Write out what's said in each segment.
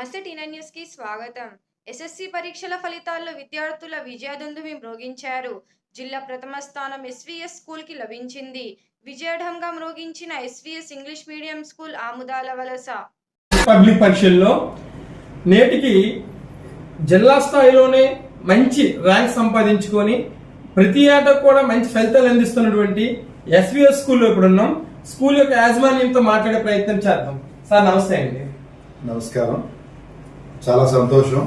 నమస్తే టీనైన్ న్యూస్కి స్వాగతం. ఎస్ఎస్సి పరీక్షల ఫలితాల్లో విద్యార్థుల విజయదుందుమి మ్రోగించారు జిల్లా ప్రథమ స్థానం ఎస్వీఎస్ స్కూల్కి లభించింది. విజయఢంగా మ్రోగించిన SVS English medium school Amudala Valasa. Public పరీక్షల్లో నేటికి జిల్లా స్థాయిలోనే మంచి ర్యాంక్ సంపాదించుకొని ప్రతి ఏటా కూడా మంచి ఫలితాలు అందిస్తున్నటువంటి ఎస్విఎస్ స్కూల్లో ఇప్పుడు ఉన్నాం స్కూల్ యొక్క యాజమాన్యంతో మాట్లాడే ప్రయత్నం చేద్దాం. సార్ నమస్తే అండి. నమస్కారం. చాలా సంతోషం.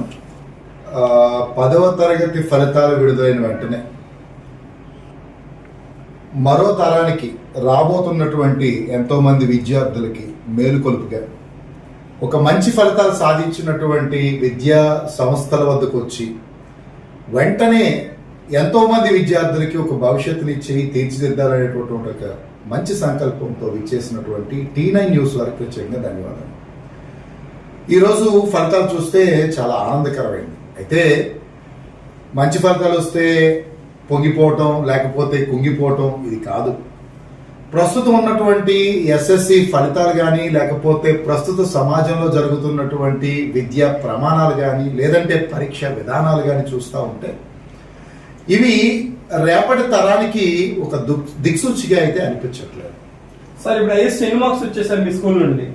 పదవ తరగతి ఫలితాలు విడుదలైన వెంటనే మరో తరానికి రాబోతున్నటువంటి ఎంతోమంది విద్యార్థులకి మేలుకొలుపుగా ఒక మంచి ఫలితాలు సాధించినటువంటి విద్యా సంస్థల వద్దకు వచ్చి వెంటనే ఎంతోమంది విద్యార్థులకి ఒక భవిష్యత్తునిచ్చి తీర్చిదిద్దాలనేటువంటి ఒక మంచి సంకల్పంతో విచ్చేసినటువంటి టీ నైన్ న్యూస్ వారికి ప్రత్యేకంగా ధన్యవాదాలు. ఈరోజు ఫలితాలు చూస్తే చాలా ఆనందకరమైంది అయితే మంచి ఫలితాలు వస్తే పొంగిపోవటం లేకపోతే కుంగిపోవటం ఇది కాదు. ప్రస్తుతం ఉన్నటువంటి ఎస్ఎస్సి ఫలితాలు కానీ లేకపోతే ప్రస్తుత సమాజంలో జరుగుతున్నటువంటి విద్యా ప్రమాణాలు కానీ లేదంటే పరీక్ష విధానాలు కానీ చూస్తూ ఉంటే ఇవి రేపటి తరానికి ఒక దుక్ దిక్సూచిగా అయితే అనిపించట్లేదు. సార్ ఇప్పుడు హైయెస్ట్ ఎన్ని మార్క్స్ వచ్చేసారు మీ స్కూల్ నుండి.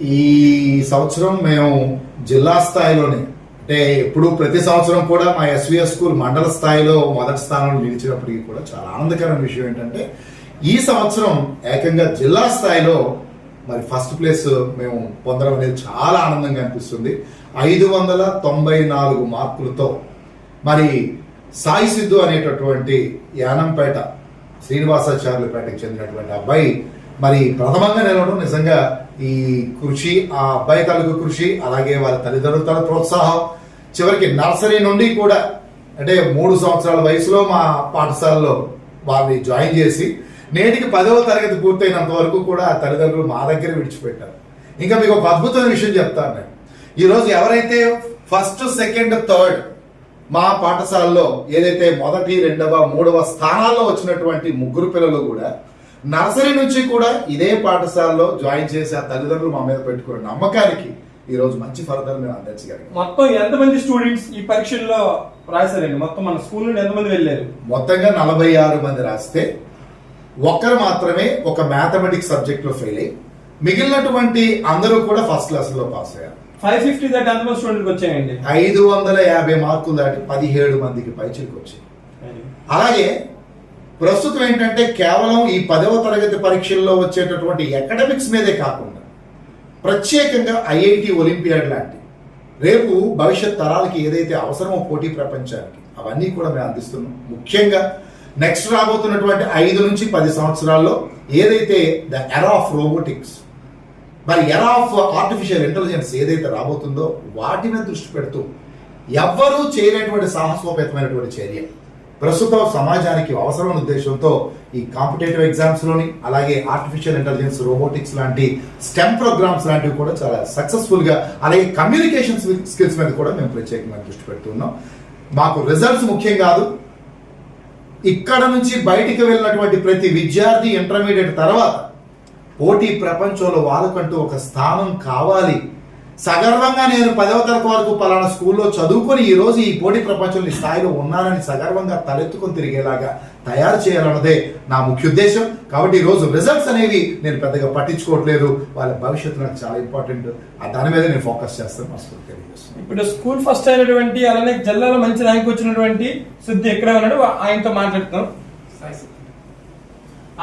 ఈ సంవత్సరం మేము జిల్లా స్థాయిలోనే అంటే ఎప్పుడు ప్రతి సంవత్సరం కూడా మా ఎస్విఎస్ స్కూల్ మండల స్థాయిలో మొదటి స్థానంలో నిలిచినప్పటికీ కూడా చాలా ఆనందకరమైన విషయం ఏంటంటే ఈ సంవత్సరం ఏకంగా జిల్లా స్థాయిలో మరి ఫస్ట్ ప్లేస్ మేము పొందడం అనేది చాలా ఆనందంగా అనిపిస్తుంది. ఐదు వందల తొంభై నాలుగు మార్కులతో మరి సాయి సిద్ధు అనేటటువంటి యానంపేట శ్రీనివాసాచార్యులపేటకు చెందినటువంటి అబ్బాయి మరి ప్రథమంగా నిలవడం నిజంగా ఈ కృషి ఆ అబ్బాయి తాలూకు కృషి అలాగే వాళ్ళ తల్లిదండ్రుల తల ప్రోత్సాహం. చివరికి నర్సరీ నుండి కూడా అంటే మూడు సంవత్సరాల వయసులో మా పాఠశాలలో వారిని జాయిన్ చేసి నేటికి పదవ తరగతి పూర్తయినంత వరకు కూడా ఆ తల్లిదండ్రులు మా దగ్గర విడిచిపెట్టారు. ఇంకా మీకు ఒక అద్భుతమైన విషయం చెప్తాను నేను ఈరోజు ఎవరైతే ఫస్ట్ సెకండ్ థర్డ్ మా పాఠశాలలో ఏదైతే మొదటి రెండవ మూడవ స్థానాల్లో వచ్చినటువంటి ముగ్గురు పిల్లలు కూడా నర్సరీ నుంచి కూడా ఇదే పాఠశాలలో జాయిన్ చేసి ఆ తల్లిదండ్రులు మా మీద పెట్టుకున్న నమ్మకానికి ఈ రోజు మంచి ఫలితాలు మేము అందించగలిగాం. మొత్తం ఎంతమంది స్టూడెంట్స్ ఈ పరీక్షల్లో రాశారండి? మొత్తం మన స్కూల్ నుండి ఎంతమంది వెళ్ళారు? మొత్తంగా నలభై ఆరు మంది రాస్తే ఒక్కరు మాత్రమే ఒక మ్యాథమెటిక్స్ సబ్జెక్ట్లో ఫెయిల్ అయ్యి మిగిలినటువంటి అందరూ కూడా ఫస్ట్ క్లాస్లో పాస్ అయ్యారు. ఫైవ్ ఫిఫ్టీ దాటి ఎంతమంది స్టూడెంట్కి వచ్చాయండి? ఐదు వందల యాభై మార్కులు దాటి పదిహేడు మందికి పైచిలకు వచ్చాయి అలాగే ప్రస్తుతం ఏంటంటే కేవలం ఈ పదవ తరగతి పరీక్షల్లో వచ్చేటటువంటి అకాడమిక్స్ మీదే కాకుండా ప్రత్యేకంగా ఐఐటి ఒలింపియాడ్ లాంటి రేపు భవిష్యత్ తరాలకి ఏదైతే అవసరమో పోటీ ప్రపంచానికి అవన్నీ కూడా మేము అందిస్తున్నాం. ముఖ్యంగా నెక్స్ట్ రాబోతున్నటువంటి ఐదు నుంచి పది సంవత్సరాల్లో ఏదైతే ద ఎరా ఆఫ్ రోబోటిక్స్ మరి ఎరా ఆఫ్ ఆర్టిఫిషియల్ ఇంటెలిజెన్స్ ఏదైతే రాబోతుందో వాటి మీద దృష్టి పెడుతూ ఎవ్వరూ చేయలేటువంటి సాహసోపేతమైనటువంటి చర్య. ప్రస్తుతం సమాజానికి అవసరమైన ఉద్దేశంతో ఈ కాంపిటేటివ్ ఎగ్జామ్స్లోని అలాగే ఆర్టిఫిషియల్ ఇంటెలిజెన్స్ రోబోటిక్స్ లాంటి స్టెమ్ ప్రోగ్రామ్స్ లాంటివి కూడా చాలా సక్సెస్ఫుల్గా అలాగే కమ్యూనికేషన్ స్కిల్స్ మీద కూడా మేము ప్రత్యేకంగా దృష్టి పెడుతున్నాం మాకు రిజల్ట్స్ ముఖ్యం కాదు. ఇక్కడ నుంచి బయటికి వెళ్ళినటువంటి ప్రతి విద్యార్థి ఇంటర్మీడియట్ తర్వాత పోటీ ప్రపంచంలో వాళ్ళకంటూ ఒక స్థానం కావాలి. సగర్వంగా నేను పదవ తరగతి వరకు పలానా స్కూల్లో చదువుకొని ఈ రోజు ఈ పోటీ ప్రపంచంలో ఈ స్థాయిలో ఉన్నానని సగర్వంగా తలెత్తుకొని తిరిగేలాగా తయారు చేయాలన్నదే నా ముఖ్య ఉద్దేశం. కాబట్టి ఈ రోజు రిజల్ట్స్ అనేవి నేను పెద్దగా పట్టించుకోవట్లేదు. వాళ్ళ భవిష్యత్తు నాకు చాలా ఇంపార్టెంట్ ఆ దాని మీద నేను ఫోకస్ చేస్తాను. మనస్ఫూర్తి తెలియజేస్తున్నాను. ఇప్పుడు స్కూల్ ఫస్ట్ అయినటువంటి అలానే జిల్లాలో మంచి ర్యాంక్ వచ్చినటువంటి శుద్ధి ఎక్కడ ఉన్నాడు? ఆయనతో మాట్లాడుతున్నాం.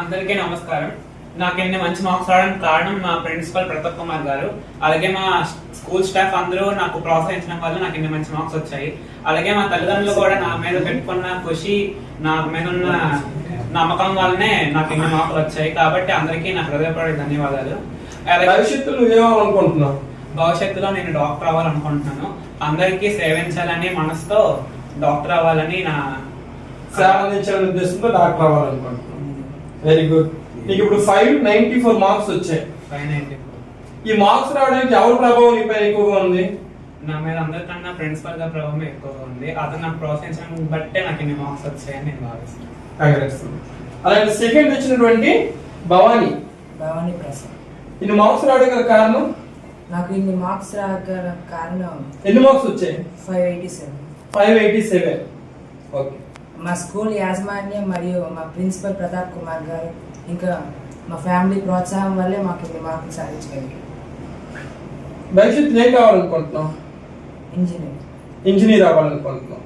అందరికీ నమస్కారం. నాకు ఎన్ని మంచి మార్క్స్ రావడానికి కారణం మా ప్రిన్సిపల్ ప్రతాప్ కుమార్ గారు. అలాగే మా స్కూల్ స్టాఫ్ అందరూ నాకు ప్రోత్సహించడం వల్ల నాకు ఇన్ని మంచి మార్క్స్ వచ్చాయి. అలాగే మా తల్లిదండ్రులు కూడా నా మీద పెట్టుకున్న ఖుషి నా మీద ఉన్న నమ్మకం వల్లనే నాకు ఇన్ని మార్కులు వచ్చాయి. కాబట్టి అందరికీ నా హృదయపడే ధన్యవాదాలు. భవిష్యత్తులో భవిష్యత్తులో నేను డాక్టర్ అవ్వాలనుకుంటున్నాను. అందరికీ సేవించాలని మనసుతో డాక్టర్ అవ్వాలని నా సేవ ఉద్దేశంతో డాక్టర్ అవ్వాలనుకుంటున్నాం వెరీ గుడ్ నీకు ఇప్పుడు ఫైవ్ నైన్టీ ఫోర్ మార్క్స్ వచ్చాయి? ఈ మార్క్స్ రావడానికి ఎవరి ప్రభావం నీ పైన ఎక్కువగా ఉంది? నా మీద అందరికన్నా ప్రిన్సిపల్గా ప్రభావం ఎక్కువగా ఉంది. అతను నాకు ప్రోత్సహించడం బట్టే నాకు ఇన్ని మార్క్స్ వచ్చాయని నేను భావిస్తున్నాను అలాగే సెకండ్ వచ్చినటువంటి భవానీ. భవానీ ప్రసాద్. ఇన్ని మార్క్స్ రావడానికి గల కారణం? నాకు ఇన్ని మార్క్స్ రాగల కారణం ఎన్ని మార్క్స్ వచ్చాయి? Five eighty seven five eighty seven okay మా స్కూల్ యాజమాన్యం మరియు మా ప్రిన్సిపల్ ప్రతాప్ కుమార్ గారు ఇంకా మా ఫ్యామిలీ ప్రోత్సాహం వల్లే మాకు ఇన్ని మార్కులు సాధించగలిగాం భవిష్యత్తులో ఏం కావాలనుకుంటున్నాం ఇంజనీర్. ఇంజనీర్ అవ్వాలనుకుంటున్నాం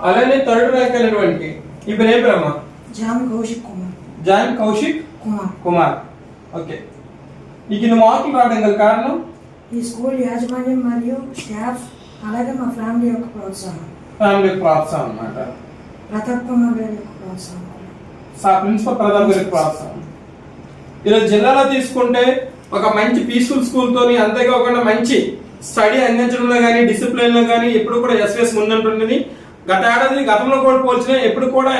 అలానే థర్డ్ ర్యాంక్ అయినటువంటి ఇప్పుడు ఏం పేరమ్మా? John Kaushik Kumar. John Kaushik Kumar. Kumar. Okay. నీకు ఇన్ని మార్కులు రావడం గల కారణం? ఈ స్కూల్ యాజమాన్యం మరియు స్టాఫ్ అలాగే మా ఫ్యామిలీ యొక్క ప్రోత్సాహం. ఫ్యామిలీ ప్రోత్సాహం అన్నమాట. ప్రతాప్ కుమార్ ప్రిన్సిపల్ ప్రధాన గారికి ప్రోత్సాహం ఈరోజు జిల్లాలో తీసుకుంటే ఒక మంచి పీస్ఫుల్ స్కూల్ తోని అంతేకాకుండా మంచి స్టడీ అందించడంలో కానీ డిసిప్లిన్లో కానీ ఎప్పుడు కూడా ఎస్ఎస్ ముందుంటుంది గత ఏడాది గతంలో కూడా పోల్చిన ఎప్పుడు కూడా